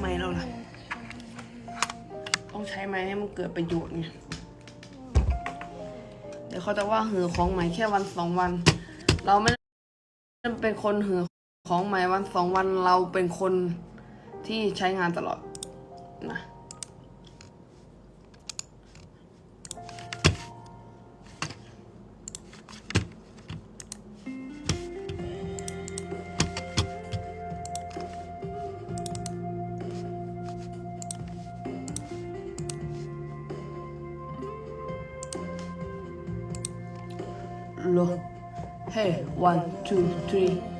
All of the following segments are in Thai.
ไมเราล่ะ ต้องใช้ไม้ให้มันเกิดประโยชน์ไงเดี๋ยวเขาจะว่าหือของใหม่แค่วันสองวัน เราไม่เป็นคนหือของใหม่วันสองวันเราเป็นคนที่ใช้งานตลอดนะ 로 헬, 원, 투, 쓰리.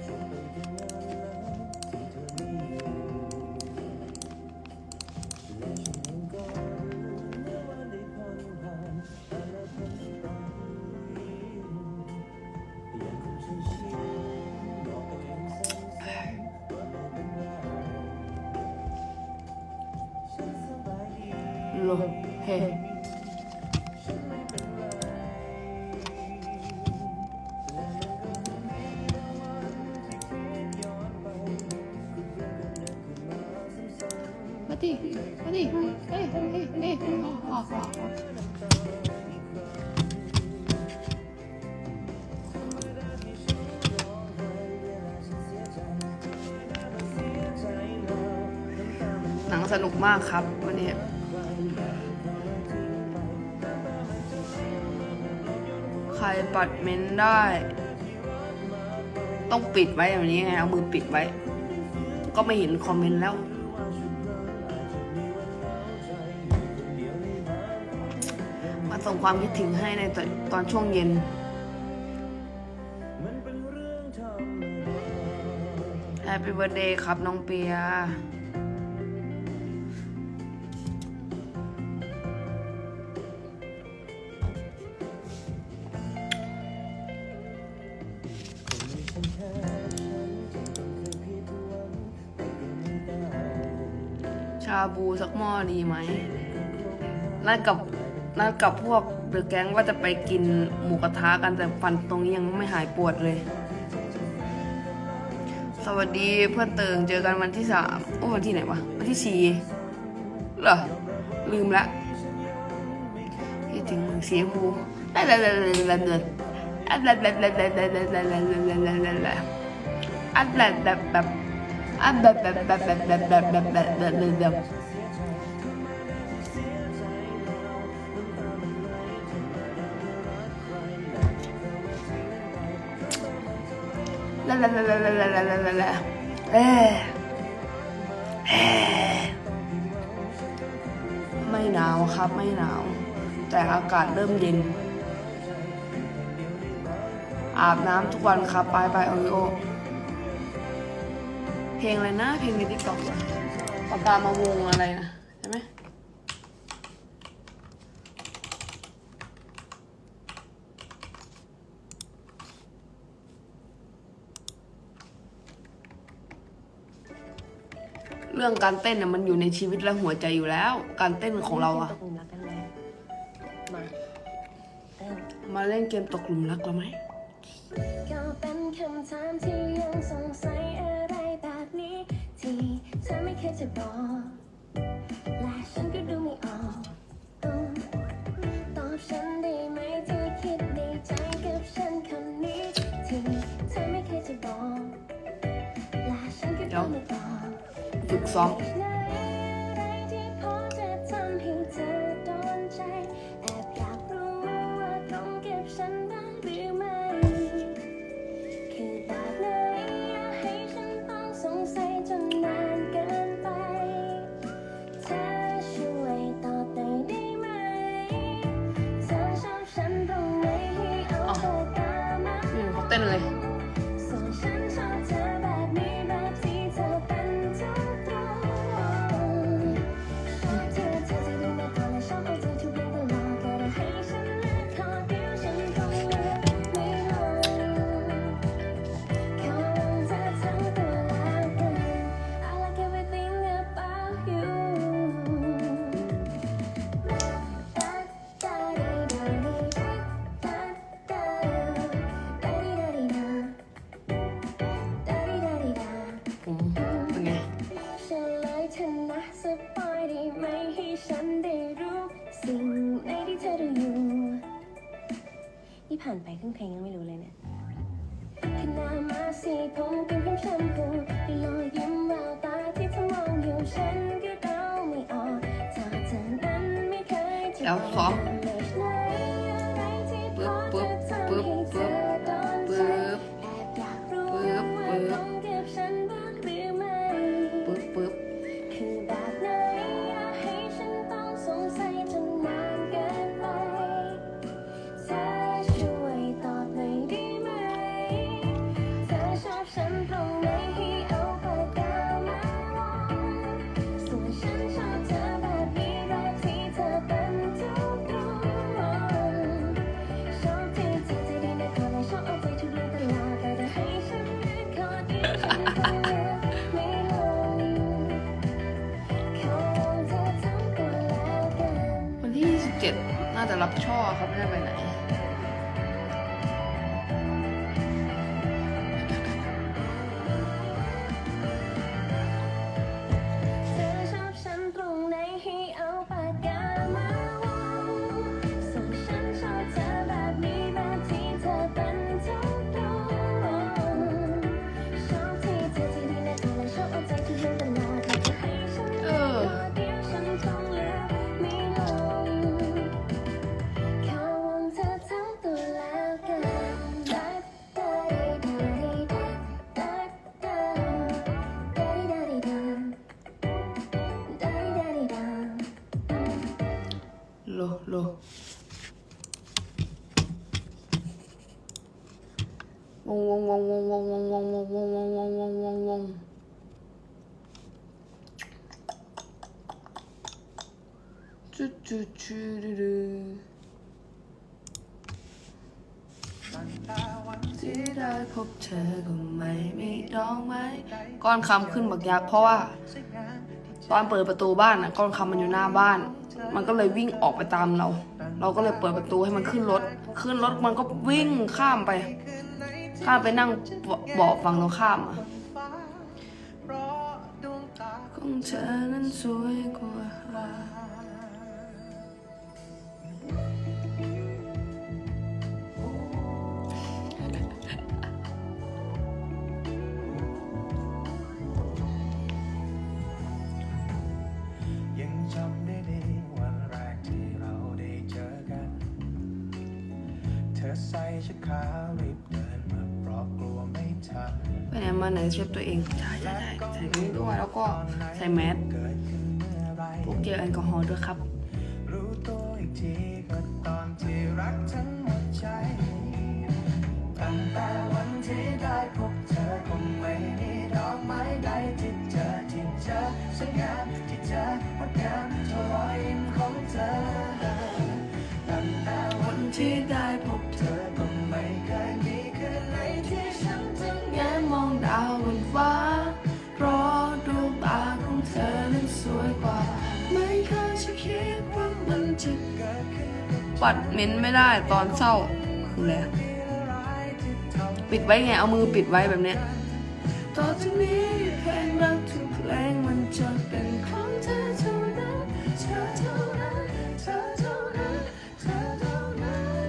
ดิมาดิเอ้ยเอ้ยเอ้ยอออ๋ออ๋อหนังสนุกมากครับวันนี้ใครปัดเมนได้ ต้องปิดไว้แบบนี้ไง เอามือปิดไว้ ก็ไม่เห็นคอมเมนต์แล้ว ส่งความคิดถึงให้ในตอนตอนช่วงเย็น Happy Birthday ครับน้องเปีย ชาบูสักหม้อดีไหมนัดกับ นัดกับพวกเดอะแก๊งว่าจะไปกินหมูกระทะกันแต่ฟันตรงนี้ยังไม่หายปวดเลย สวัสดีเพื่อนเติงเจอกันวันที่สามโอ้วันที่ไหนวะวันที่สี่เหรอลืมละคิดถึงมึงเสียบูอันแบบแบบแบบแบบอันแบบแบบแบบแบบแบบแบบแบบแบบอันแบบแบบแบบอันแบบแบบแบบแบบแบบแบบแบบแบบแบบ ลาลาลาลาลาลาลาลาลาลาเอ้เอ้ไม่หนาวครับไม่หนาว แต่อากาศเริ่มเย็น อาบน้ำทุกวันครับ ไปไปโอริโอ เพลงอะไรนะ เพลงในติ๊กต็อกปากกามาวงอะไรนะ ใช่ไหม เรื่องการเต้นน่ะมันอยู่ในชีวิตและหัวใจอยู่แล้ว การเต้นของเราอะตกหลุมรักกันแล้วมาเต้นมาเล่นเกมตกหลุมรักเราไหมก็เป็นคำถามที่ยังสงสัยอะไรแบบนี้ที่เธอไม่เคยจะบอกและฉันก็ดูไม่ออก ฝึกซ้อม นไปครึ่งเพลงยังไม่รู้เลยเนี่ยแล้วซ้อม รับช่อครับไม่ได้ไปไหน วงวงวงวงวงวงวงวงวงวงวงวงวงวงจุดจุดจุดดูที่ได้พบเธอก็ไม่มีดอกไม้ก้อนคำขึ้นบักยักษ์เพราะว่า ตอนเปิดประตูบ้านอะก้อนคำมันอยู่หน้าบ้าน มันก็เลยวิ่งออกไปตามเรา เราก็เลยเปิดประตูให้มันขึ้นรถ ขึ้นรถมันก็วิ่งข้ามไป ข้าไปนั่งเบาะฝั่งตรงข้ามอะของเธอนั้นสวยกว่า นไปไหนมาไหนเช็ดตัวเอง ใช่ใช่ใช่ใส่นี้ด้วยแล้วก็ใส่แมสเกิดขึ้นเมื่อไรพวกเจลแอลกอฮอล์ด้วยครับรู้ตัวอีกที ปัดเม้นไม่ได้ตอนเศร้าคืออะไรอะปิดไว้ไง เอามือปิดไว้แบบเนี้ยต่อจากนี้เพลงรักทุกเพลงมันจะเป็นของเธอเท่านั้นเธอเท่านั้นเธอเท่านั้นเธอเท่านั้น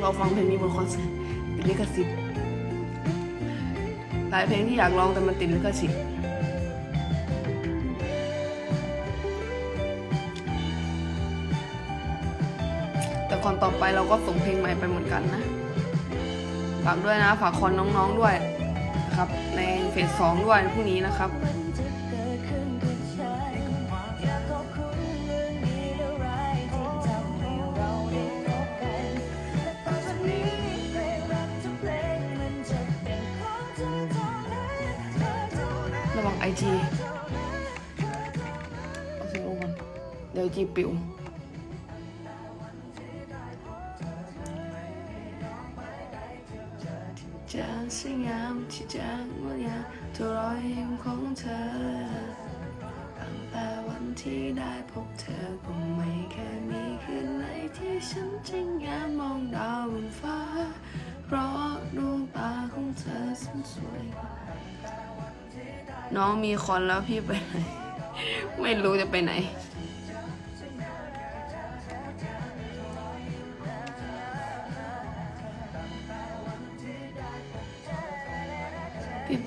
เราฟังเพลงนี้บนคอนเสิร์ตติดลิขสิทธิ์หลายเพลงที่อยากร้องแต่มันติดลิขสิทธิ์ คอนต่อไปเราก็ส่งเพลงใหม่ไปเหมือนกันนะ ฝากด้วยนะ ฝากคอนน้องๆด้วยนะครับ ในเฟสสองด้วยพรุ่งนี้นะครับระวังไอจีเอาสิลูก่อนเดี๋ยวจีปิว จะสวยงามที่จะงดงามเท่ารอยยิ้มของเธอตั้งแต่วันที่ได้พบเธอก็ไม่เคยมีคืนไหนที่ฉันจะงามมองดาวบนฟ้า เพราะดวงตาของเธอสันสวยน้องมีคอนแล้วพี่ไปไหน ไม่รู้จะไปไหน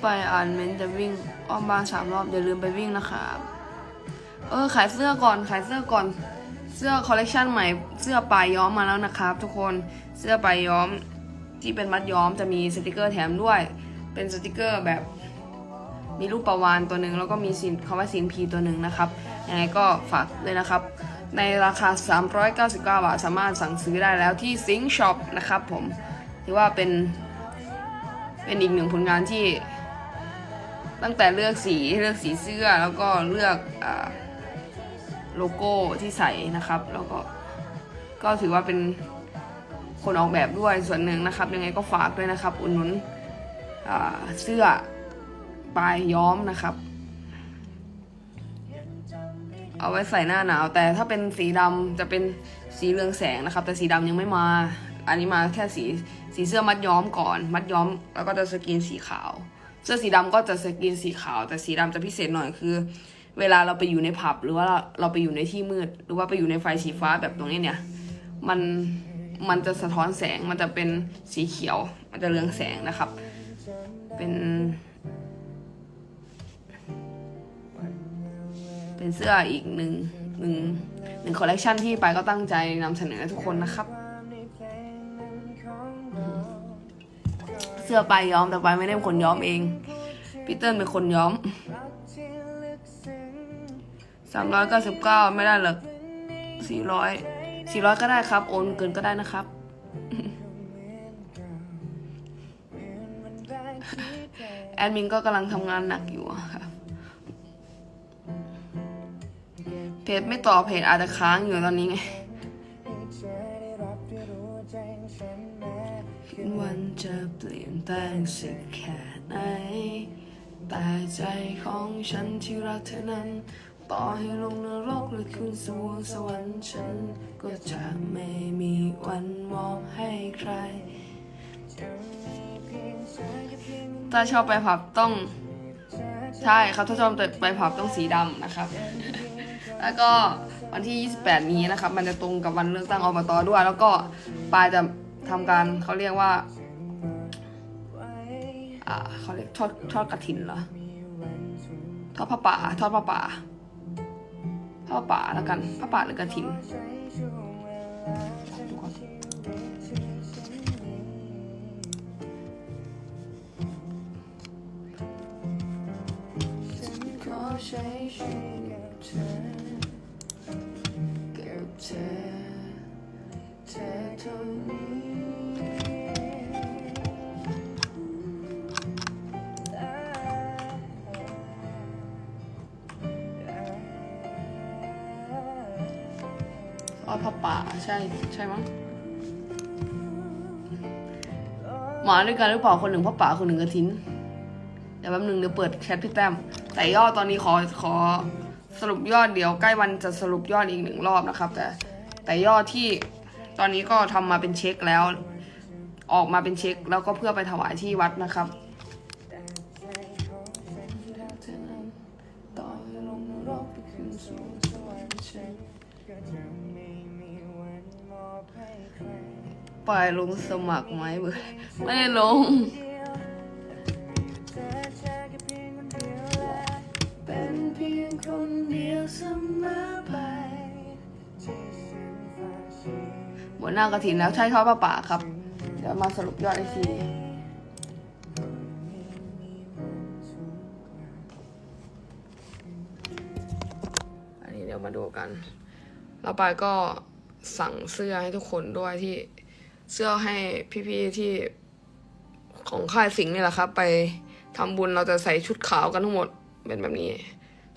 ไปอ่านเมนจะวิ่งอ้อมบ้านสามรอบอย่าลืมไปวิ่งนะครับเออขายเสื้อก่อนขายเสื้อก่อน เสื้อคอลเลกชันใหม่เสื้อปลายย้อมมาแล้วนะครับ ทุกคนเสื้อปลายย้อมที่เป็นมัดย้อมจะมีสติกเกอร์แถมด้วย เป็นสติกเกอร์แบบมีรูปประวานตัวหนึ่งแล้วก็มีสินคำว่าสินพีตัวหนึ่งนะครับยังไงก็ฝากเลยนะครับ ในราคา 399 บาทสามารถสั่งซื้อได้แล้วที่ซิงช็อปนะครับผมถือว่าเป็นเป็นอีกหนึ่งผลงานที่ ตั้งแต่เลือกสีเลือกสีเสื้อแล้วก็เลือกอโลโก้ที่ใส่นะครับ แล้วก็ก็ถือว่าเป็นคนออกแบบด้วยส่วนหนึ่งนะครับ ยังไงก็ฝากด้วยนะครับ อุดหนุนเสื้อปลายย้อมนะครับ เอาไว้ใส่หน้าหนาว แต่ถ้าเป็นสีดำจะเป็นสีเรืองแสงนะครับ แต่สีดำยังไม่มา อันนี้มาแค่สีสีเสื้อมัดย้อมก่อน มัดย้อม แล้วก็จะสกรีนสีขาว เสื้อสีดำก็จะสกรีนสีขาว แต่สีดำจะพิเศษหน่อยคือ เวลาเราไปอยู่ในผับ หรือว่าเราไปอยู่ในที่มืด หรือว่าไปอยู่ในไฟสีฟ้าแบบตรงนี้เนี่ย มันมันจะสะท้อนแสงมันจะเป็นสีเขียว มันจะเรืองแสงนะครับ เป็น เป็นเสื้ออีกหนึ่งหนึ่งหนึ่งคอลเลกชันที่ไปก็ตั้งใจนำเสนอทุกคนนะครับ เสื้อไปายย้อมแต่ไปายไม่ได้เป็นคนย้อมเองพี่เติ้ลเป็นคนย้อมสามร้อยเก้าสิบเก้าไม่ได้หรอกสี่ร้อยสี่ร้อยก็ได้ครับ โอนเกินก็ได้นะครับ แอดมินก็กำลังทำงานหนักอยู่อะค่ะเพจไม่ตอบเพจอาจจะค้างอยู่ตอนนี้ไง จะเปลี่ยนแปลงสักแค่ไหน แต่ใจของฉันที่รักเธอนั้น ต่อให้ลงนรกหรือขึ้นสวงสวรรค์ฉัน ก็จะไม่มีวันมอบให้ใครถ้าชอบไปผับต้อง ใช่ครับถ้าชอบไปผับต้องสีดำนะครับ แล้วก็วันที่ 28 นี้นะครับ มันจะตรงกับวันเลือกตั้งอบตด้วย แล้วก็ปายจะทำการเขาเรียกว่า อ่าเขาเรียกทอดทอดกระถินเหรอทอดผ้าป่าทอดผ้าป่าผ้าป่าแล้วกันผ้าป่าหรือกระถินดูก่อนขอใช้ชีวิตเธอกับเธอเธอเท่านี้ อ๋อผ้าป่าใช่ใช่มั้งหมาด้วยกันหรือเปล่าคนหนึ่งผ้าป่าคนหนึ่งกระทินเดี๋ยวแป๊บนึงเดี๋ยวเปิดแชทพี่แต้มแต่ยอดตอนนี้ขอขอสรุปยอดเดี๋ยวใกล้วันจะสรุปยอดอีกหนึ่งรอบนะครับ แต่แต่ยอดที่ตอนนี้ก็ทำมาเป็นเช็คแล้ว ออกมาเป็นเช็ค แล้วก็เพื่อไปถวายที่วัดนะครับต่อให้ลงนรกไปขึ้นสู่สวรรค์ ปล่อยลงสมัครไหมเบื่อไม่ได้ลง เป็นเพียงคนเดียวเสมอไปหมดหน้ากระถินแล้วใช่ทอดผ้าป่าครับ เดี๋ยวมาสรุปยอดอีกทีอันนี้เดี๋ยวมาดูกัน แล้วไปายก็สั่งเสื้อให้ทุกคนด้วยที่เสื้อให้พี่ๆที่ของค่ายสิงห์นี่แหละครับ ไปทำบุญเราจะใส่ชุดขาวกันทั้งหมดเป็นแบบนี้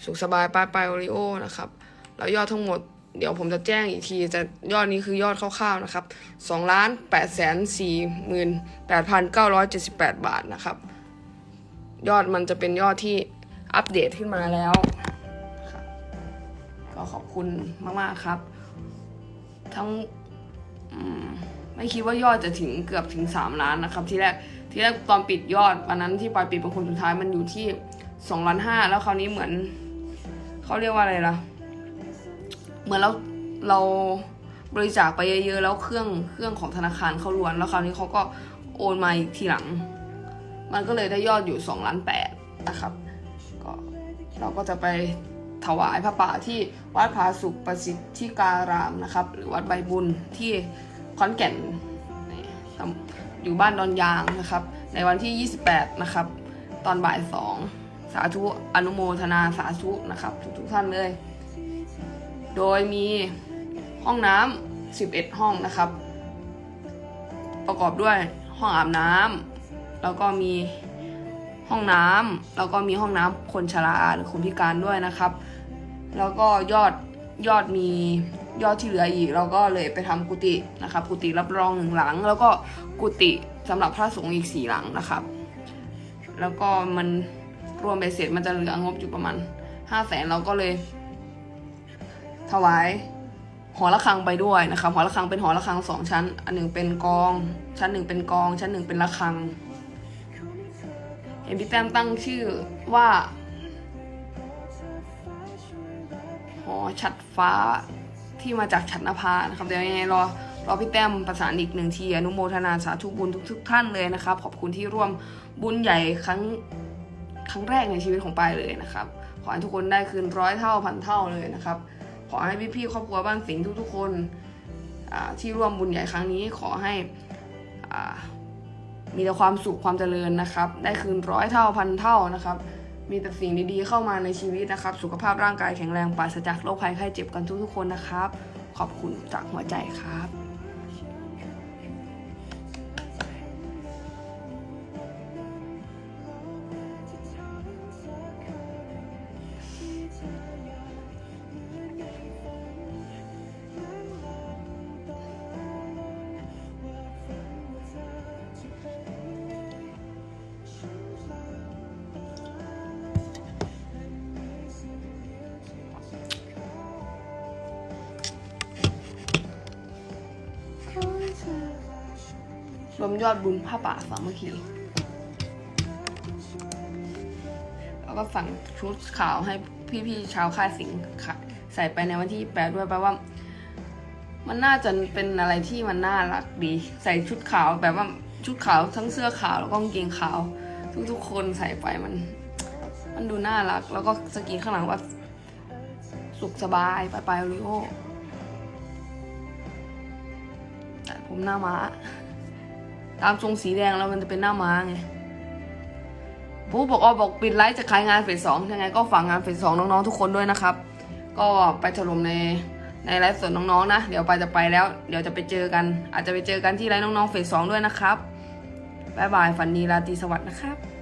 สุขสบายป้ายปลายโอริโอนะครับแล้วยอดทั้งหมดเดี๋ยวผมจะแจ้งอีกทีจะยอดนี้คือยอดคร่าวๆนะครับสองล้านแปดแสนสี่หมื่นแปดพันเก้าร้อยเจ็ดสิบแปดบาทนะครับ ยอดมันจะเป็นยอดที่อัปเดตขึ้นมาแล้ว ก็ขอบคุณมากๆครับ ทั้งมไม่คิดว่ายอดจะถึงเกือบถึงสามล้านนะครับ ที่แรกที่แรกตอนปิดยอดวันนั้นที่ปอยปิดเป็นคนสุดท้ายมันอยู่ที่สองล้านห้าแล้วคราวนี้เหมือนเขาเรียกว่าอะไรล่ะ เหมือนเราเราบริจาคไปเยอะๆแล้วเครื่องเครื่องของธนาคารเขาล้วน แล้วคราวนี้เขาก็โอนมาอีกทีหลัง มันก็เลยได้ยอดอยู่2ล้านแปดนะครับ ก็เราก็จะไป ถวายพระป่าที่วัดผาสุประสิทธิการามนะครับ หรือวัดใบบุญที่ขอนแก่นอยู่บ้านดอนยางนะครับ ในวันที่ 28 นะครับ ตอนบ่ายสองสาธุอนุโมทนาสาธุนะครับ ทุกๆท่านเลย โดยมีห้องน้ำ11 ห้องนะครับ ประกอบด้วยห้องอาบน้ำแล้วก็มีห้องน้ำแล้วก็มีห้องน้ำคนชราหรือคนพิการด้วยนะครับ แล้วก็ยอดยอดมียอดที่เหลืออีก เราก็เลยไปทำกุฏินะครับ กุฏิรับรองหนึ่งหลัง แล้วก็กุฏิสำหรับพระสงฆ์อีกสี่หลังนะครับ แล้วก็มันรวมไปเสร็จมันจะเหลืองบอยู่ประมาณห้าแสนเราก็เลย ถวายหอระฆังไปด้วยนะครับหอระฆังเป็นหอระฆังสองชั้น อันหนึ่งเป็นกอง ชั้นหนึ่งเป็นกอง ชั้นหนึ่งเป็นระฆังเห็นพี่แต้มตั้งชื่อว่า อฉัดฟ้าที่มาจากฉัดนภานะครับเดี๋ยวยังไงรอรอพี่แต้มประสานอีกหนึ่งทีอนุโมทนาสาธุบุญทุก ๆ ท่านเลยนะครับ ขอบคุณที่ร่วมบุญใหญ่ครั้งครั้งแรกในชีวิตของปายเลยนะครับ ขอให้ทุกคนได้คืนร้อยเท่าพันเท่าเลยนะครับ ขอให้พี่ๆครอบครัวบ้านสิงห์ทุกๆคนที่ร่วมบุญใหญ่ครั้งนี้ขอให้อ่ามีแต่ความสุขความเจริญนะครับ ได้คืนร้อยเท่าพันเท่านะครับ มีแต่สิ่งดีๆเข้ามาในชีวิตนะครับ สุขภาพร่างกายแข็งแรงปราศจากโรคภัยไข้เจ็บกันทุกๆคนนะครับ ขอบคุณจากหัวใจครับ ยอดบุญผ้าป่าสามัคคีแล้วก็สั่งชุดขาวให้พี่ๆชาวค่ายสิงห์ค่ะใส่ไปในวันที่แปดด้วยแปลว่า มันน่าจะเป็นอะไรที่มันน่ารักดี ใส่ชุดขาวแบบว่าชุดขาวทั้งเสื้อขาวแล้วก็กางเกงขาว ทุกๆคนใส่ไปมัน มันดูน่ารัก แล้วก็สกีนข้างหลังว่าสุขสบายไปไปโอริโอแต่ผมหน้าม้า ตามทรงสีแดงแล้วมันจะเป็นหน้าม้าไงผู้บอกออบอกปิดไลฟ์จะขายงานเฟสสองยังไงก็ฝากงานเฟสสองน้องๆทุกคนด้วยนะครับ ก็ไปถล่มในในไลฟ์สดน้องๆนะ เดี๋ยวไปจะไปแล้ว เดี๋ยวจะไปเจอกัน อาจจะไปเจอกันที่ไลฟ์น้องๆเฟสสองด้วยนะครับ บ๊ายบาย ฝันดีราตรีสวัสดิ์นะครับ